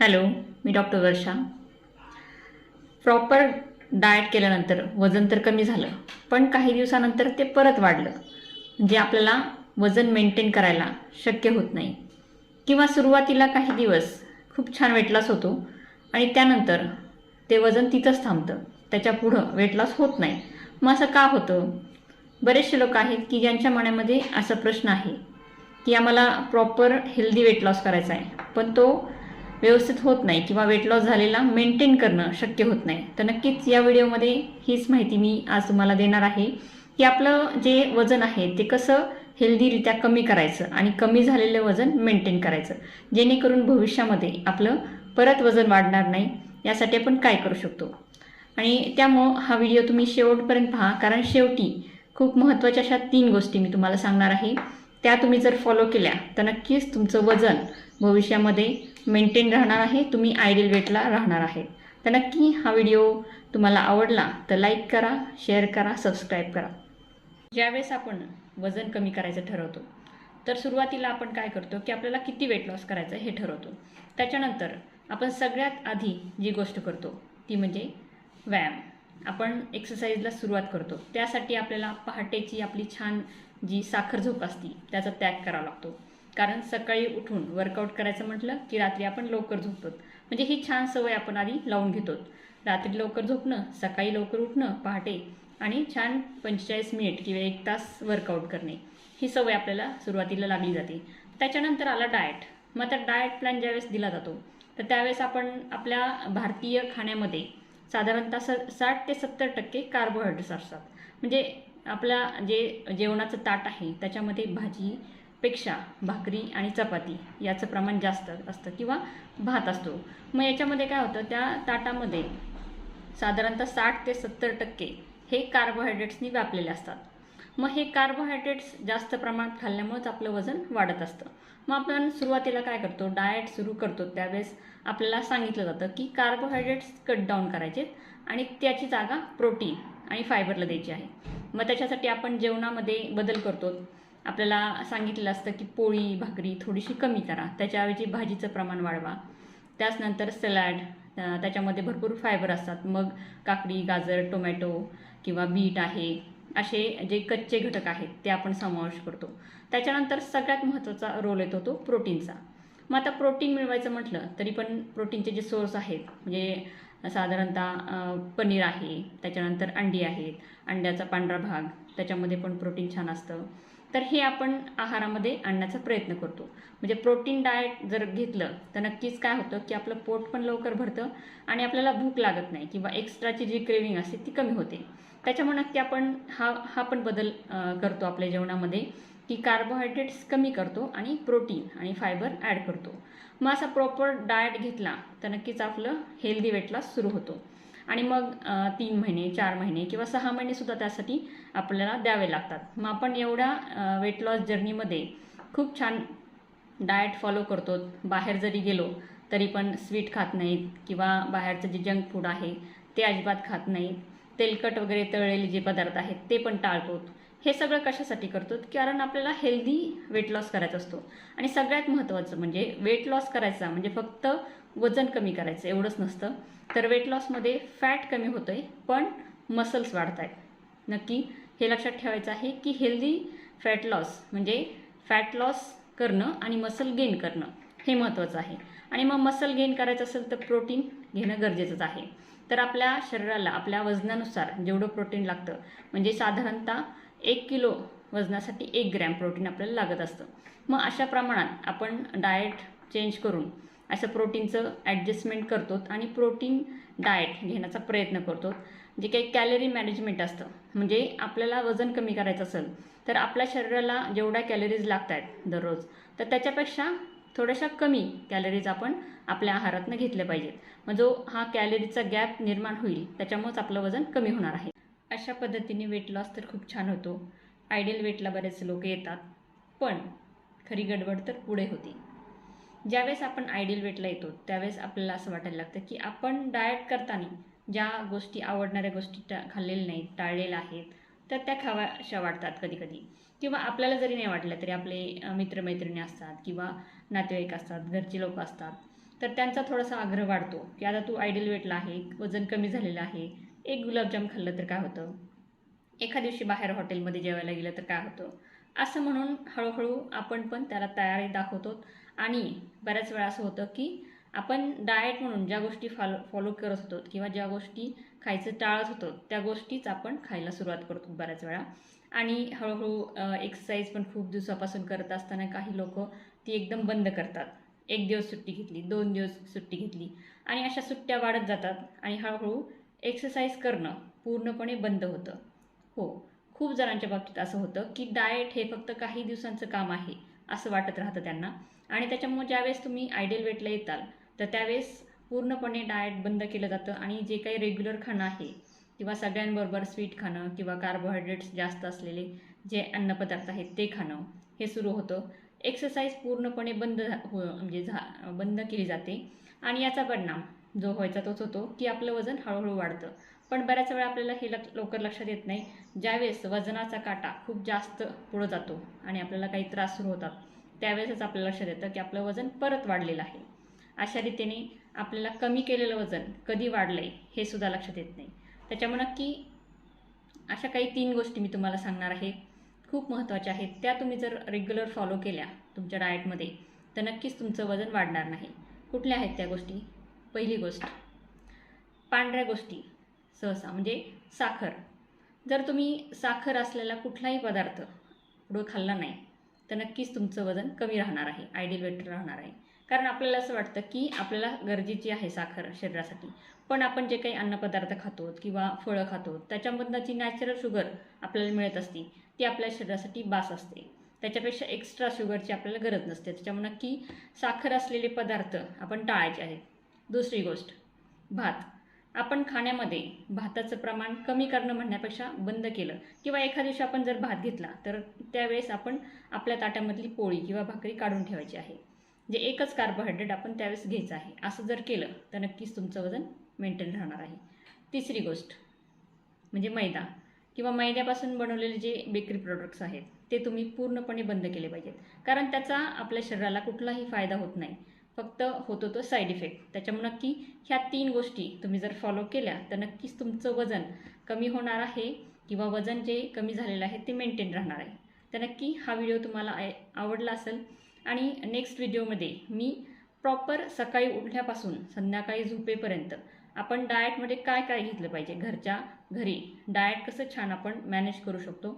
Hello मी doctor Varsha. Proper diet केल्यानंतर वजन तर कमी झालं पण काही दिवसानंतर ते परत वाढलं. म्हणजे आपल्याला वजन मेंटेन करायला शक्य होत नाही. किंवा सुरुवातीला काही दिवस खूप छान वेटलॉस होतो आणि त्यानंतर ते वजन तिथंच थांबतं. त्याच्या पुढं वेट लॉस होत नाही. मग असं का होतं? बरेचसे लोक आहेत की ज्यांच्या मनामध्ये असा प्रश्न आहे की आम्हाला प्रॉपर हेल्दी वेट लॉस करायचा आहे. पण तो व्यवस्थित होत नाही किंवा वेट लॉस झालेला मेंटेन करणं शक्य होत नाही. तर नक्कीच या व्हिडिओमध्ये हीच माहिती मी आज तुम्हाला देणार आहे. की आपलं जे वजन आहे ते कसं हेल्दीरित्या कमी करायचं आणि कमी झालेलं वजन मेंटेन करायचं. जेणेकरून भविष्यामध्ये आपलं परत वजन वाढणार नाही. यासाठी आपण काय करू शकतो? आणि त्यामुळं हा व्हिडिओ तुम्ही शेवटपर्यंत पहा. कारण शेवटी खूप महत्त्वाच्या अशा तीन गोष्टी मी तुम्हाला सांगणार आहे. त्या तुम्ही जर फॉलो केल्या तर नक्कीच तुमचं वजन भविष्यामध्ये मेंटेन राहणार आहे. तुम्ही आयडियल वेटला राहणार आहे. तर नक्की हा व्हिडिओ तुम्हाला आवडला तर लाईक करा शेअर करा सबस्क्राईब करा. ज्यावेळेस आपण वजन कमी करायचं ठरवतो तर सुरुवातीला आपण काय करतो की आपल्याला किती वेट लॉस करायचं हे ठरवतो. त्याच्यानंतर आपण सगळ्यात आधी जी गोष्ट करतो ती म्हणजे व्यायाम. आपण एक्सरसाइजला सुरुवात करतो. त्यासाठी आपल्याला पहाटेची आपली छान जी साखर झोप असती त्याचा त्याग करावा लागतो. कारण सकाळी उठून वर्कआउट करायचं म्हटलं की रात्री आपण लवकर झोपतो म्हणजे ही छान सवय आपण आधी लावून घेतो रात्री लवकर झोपणं सकाळी लवकर उठणं पहाटे आणि छान पंचेचाळीस मिनिट किंवा एक तास वर्कआउट करणे ही सवय आपल्याला सुरुवातीला लागली जाते. त्याच्यानंतर आला डाएट मग आता डाएट प्लॅन ज्यावेळेस दिला जातो तर त्यावेळेस आपण आपल्या भारतीय खाण्यामध्ये साधारणतः स साठ ते सत्तर टक्के कार्बोहायड्रेट्स असतात. म्हणजे आपला जे जेवणाचं ताट आहे त्याच्यामध्ये भाजीपेक्षा भाकरी आणि चपाती याचं प्रमाण जास्त असतं किंवा भात असतो. मग याच्यामध्ये काय होतं त्या ताटामध्ये साधारणतः साठ ते सत्तर टक्के हे कार्बोहायड्रेट्सनी व्यापलेले असतात. मग हे कार्बोहायड्रेट्स जास्त प्रमाणात खाल्ल्यामुळेच आपलं वजन वाढत असतं. मग आपण सुरुवातीला काय करतो डाएट सुरू करतो. त्यावेळेस आपल्याला सांगितलं जातं की कार्बोहायड्रेट्स कट डाऊन करायचे आणि त्याची जागा प्रोटीन आणि फायबरला द्यायची आहे. मग त्याच्यासाठी आपण जेवणामध्ये बदल करतो. आपल्याला सांगितलं असतं की पोळी भाकरी थोडीशी कमी करा. त्याच्याऐवजी भाजीचं प्रमाण वाढवा. त्याचनंतर सलॅड त्याच्यामध्ये भरपूर फायबर असतात. मग काकडी गाजर टोमॅटो किंवा बीट आहे असे जे कच्चे घटक आहेत ते आपण समावेश करतो. त्याच्यानंतर सगळ्यात महत्त्वाचा रोल येतो तो प्रोटीनचा मग आता प्रोटीन मिळवायचं म्हटलं तरी पण प्रोटीनचे जे सोर्स आहेत म्हणजे साधारणतः पनीर आहे त्याच्यानंतर अंडी आहेत अंड्याचा पांढरा भाग त्याच्यामध्ये पण प्रोटीन छान असतं. तर हे आपण आहारामध्ये आणण्याचा प्रयत्न करतो. म्हणजे प्रोटीन डाएट जर घेतलं तर नक्कीच काय होतं की आपलं पोट पण लवकर भरतं आणि आपल्याला भूक लागत नाही किंवा एक्स्ट्राची जी क्रेविंग असते ती कमी होते. त्याच्यामुळे नक्की आपण हा हा पण बदल करतो आपल्या जेवणामध्ये. की कार्बोहायड्रेट्स कमी करतो आणि प्रोटीन आणि फायबर ॲड करतो. मग असा प्रॉपर डाएट घेतला तर नक्कीच आपलं हेल्दी वेट लॉस सुरू होतो. आणि मग तीन महिने चार महिने किंवा सहा महिनेसुद्धा त्यासाठी आपल्याला द्यावे लागतात. मग आपण एवढ्या वेट लॉस जर्नीमध्ये खूप छान डाएट फॉलो करतो. बाहेर जरी गेलो तरी पण स्वीट खात नाहीत किंवा बाहेरचं जे जंक फूड आहे ते अजिबात खात नाहीत. तेलकट वगैरे तळलेले जे पदार्थ आहेत ते पण टाळतो. हे सगळं कशासाठी करतो? कारण आपल्याला हेल्दी वेट लॉस करायचा असतो. आणि सगळ्यात महत्त्वाचं म्हणजे वेट लॉस करायचा म्हणजे फक्त वजन कमी करायचं एवढंच नसतं. तर वेट लॉसमध्ये फॅट कमी होतं आहे पण मसल्स वाढत आहेत नक्की हे लक्षात ठेवायचं आहे की हेल्दी फॅट लॉस म्हणजे फॅट लॉस करणं आणि मसल गेन करणं हे महत्त्वाचं आहे. आणि मग मसल गेन करायचं असेल तर प्रोटीन घेणं गरजेचंच आहे. तर आपल्या शरीराला आपल्या वजनानुसार जेवढं प्रोटीन लागतं म्हणजे साधारणतः एक किलो वजनासाठी एक ग्रॅम प्रोटीन आपल्याला लागत असतं. मग अशा प्रमाणात आपण डाएट चेंज करून असं प्रोटीनचं ॲडजस्टमेंट करतो आणि प्रोटीन डाएट घेण्याचा प्रयत्न करतो. जे काही कॅलरी मॅनेजमेंट असतं म्हणजे आपल्याला वजन कमी करायचं असेल तर आपल्या शरीराला जेवढ्या कॅलरीज लागत आहेत दररोज तर त्याच्यापेक्षा थोड्याशा कमी कॅलरीज आपण आपल्या आहारातनं घेतल्या पाहिजेत. मग जो हा कॅलरीचा गॅप निर्माण होईल त्याच्यामुळेच आपलं वजन कमी होणार आहे. अशा पद्धतीने वेट लॉस तर खूप छान होतो. आयडियल वेटला बरेच लोक येतात. पण खरी गडबड तर पुढे होती. ज्यावेळेस आपण आयडियल वेटला येतो त्यावेळेस आपल्याला असं वाटायला लागतं की आपण डाएट करताना ज्या गोष्टी आवडणाऱ्या गोष्टी टा खाल्लेल्या नाहीत टाळलेल्या आहेत तर त्या खाव्याशा वाटतात कधी कधी किंवा आपल्याला जरी नाही वाटलं तरी आपले मित्रमैत्रिणी असतात किंवा नातेवाईक असतात घरचे लोक असतात तर त्यांचा थोडासा आग्रह वाढतो की आता तू आयडियल वेटला आहे वजन कमी झालेलं आहे एक गुलाबजाम खाल्लं तर काय होतं? एका दिवशी बाहेर हॉटेलमध्ये जेवायला गेलं तर काय होतं? असं म्हणून हळूहळू आपण पण त्याला तयारी दाखवतो. आणि बऱ्याच वेळा असं होतं की आपण डाएट म्हणून ज्या गोष्टी फॉलो फॉलो करत होतो किंवा ज्या गोष्टी खायचं टाळत होतो त्या गोष्टीच आपण खायला सुरुवात करतो बऱ्याच वेळा. आणि हळूहळू एक्सरसाइज पण खूप दिवसापासून करत असताना काही लोक ती एकदम बंद करतात. एक दिवस सुट्टी घेतली दोन दिवस सुट्टी घेतली. आणि अशा सुट्ट्या वाढत जातात. आणि हळूहळू एक्सरसाइज करणं पूर्णपणे बंद होतं. हो खूप जणांच्या बाबतीत असं होतं की डाएट हे फक्त काही दिवसांचं काम आहे असं वाटत राहतं त्यांना. आणि त्याच्यामुळे ज्यावेळेस तुम्ही आयडियल वेटला येताल तर त्यावेळेस पूर्णपणे डाएट बंद केलं जातं. आणि जे काही रेग्युलर खाणं आहे किंवा सगळ्यांबरोबर स्वीट खाणं किंवा कार्बोहायड्रेट्स जास्त असलेले जे अन्नपदार्थ आहेत ते खाणं हे सुरू होतं. एक्सरसाइज पूर्णपणे बंद झा- हो म्हणजे झा बंद केली जाते. आणि याचा परिणाम जो व्हायचा तोच होतो की आपलं वजन हळूहळू वाढतं. पण बऱ्याच वेळा आपल्याला हे लक लवकर लक्षात येत नाही. ज्यावेळेस वजनाचा काटा खूप जास्त पुढं जातो आणि आपल्याला काही त्रास सुरू होतात त्यावेळेसच आपल्याला लक्षात येतं की आपलं वजन परत वाढलेलं आहे. अशा रीतीने आपल्याला कमी केलेलं वजन कधी वाढलं आहे हे सुद्धा लक्षात येत नाही. त्याच्यामुळे नक्की अशा काही तीन गोष्टी मी तुम्हाला सांगणार आहे. खूप महत्त्वाच्या आहेत. त्या तुम्ही जर रेग्युलर फॉलो केल्या तुमच्या डाएटमध्ये तर नक्कीच तुमचं वजन वाढणार नाही. कुठल्या आहेत त्या गोष्टी? पहिली गोष्ट. पांढऱ्या गोष्टी सहसा म्हणजे साखर. जर तुम्ही साखर असलेला कुठलाही पदार्थ पुढं खाल्ला नाही तर नक्कीच तुमचं वजन कमी राहणार आहे आयडियल वेट राहणार आहे. कारण आपल्याला असं वाटतं की आपल्याला गरजेची आहे साखर शरीरासाठी. पण आपण जे काही अन्नपदार्थ खातो किंवा फळं खातो त्याच्यामधनं जी नॅचरल शुगर आपल्याला मिळत असते. ती आपल्या शरीरासाठी बास असते. त्याच्यापेक्षा एक्स्ट्रा शुगरची आपल्याला गरज नसते. त्याच्यामुळे नक्की साखर असलेले पदार्थ आपण टाळायचे आहेत. दुसरी गोष्ट भात. आपण खाण्यामध्ये भाताचं प्रमाण कमी करणं म्हणण्यापेक्षा बंद केलं. किंवा एखाद्या दिवशी आपण जर भात घेतला तर त्यावेळेस आपण आपल्या ताट्यामधली पोळी किंवा भाकरी काढून ठेवायची आहे. जे एकच कार्बोहायड्रेट आपण त्यावेळेस घ्यायचं आहे. असं जर केलं तर नक्कीच तुमचं वजन मेंटेन राहणार आहे. तिसरी गोष्ट म्हणजे मैदा. किंवा मैद्यापासून बनवलेले जे बेकरी प्रोडक्ट्स आहेत ते तुम्ही पूर्णपणे बंद केले पाहिजेत. कारण त्याचा आपल्या शरीराला कुठलाही फायदा होत नाही. फक्त होतो तो साईड इफेक्ट त्याच्यामुळे नक्की ह्या तीन गोष्टी तुम्ही जर फॉलो केल्या तर नक्कीच तुमचं वजन कमी होणार आहे किंवा वजन जे कमी झालेलं आहे ते मेंटेन राहणार आहे. तर नक्की हा व्हिडिओ तुम्हाला आय आवडला असेल. आणि नेक्स्ट व्हिडिओमध्ये मी प्रॉपर सकाळी उठल्यापासून संध्याकाळी झोपेपर्यंत आपण डाएटमध्ये काय काय घेतलं पाहिजे घरच्या घरी? डाएट कसं छान आपण मॅनेज करू शकतो?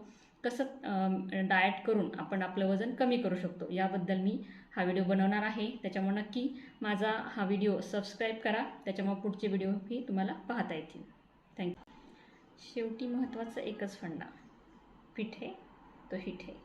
कसं डाएट करून आपण आपलं वजन कमी करू शकतो. याबद्दल मी हा व्हिडिओ बनवणार आहे. त्याच्यामुळे नक्की माझा हा व्हिडिओ सबस्क्राईब करा. त्याच्यामुळे पुढचे व्हिडिओही तुम्हाला पाहता येतील. थँक्यू शेवटी महत्त्वाचं एकच फंडा. पिठे तो हिठे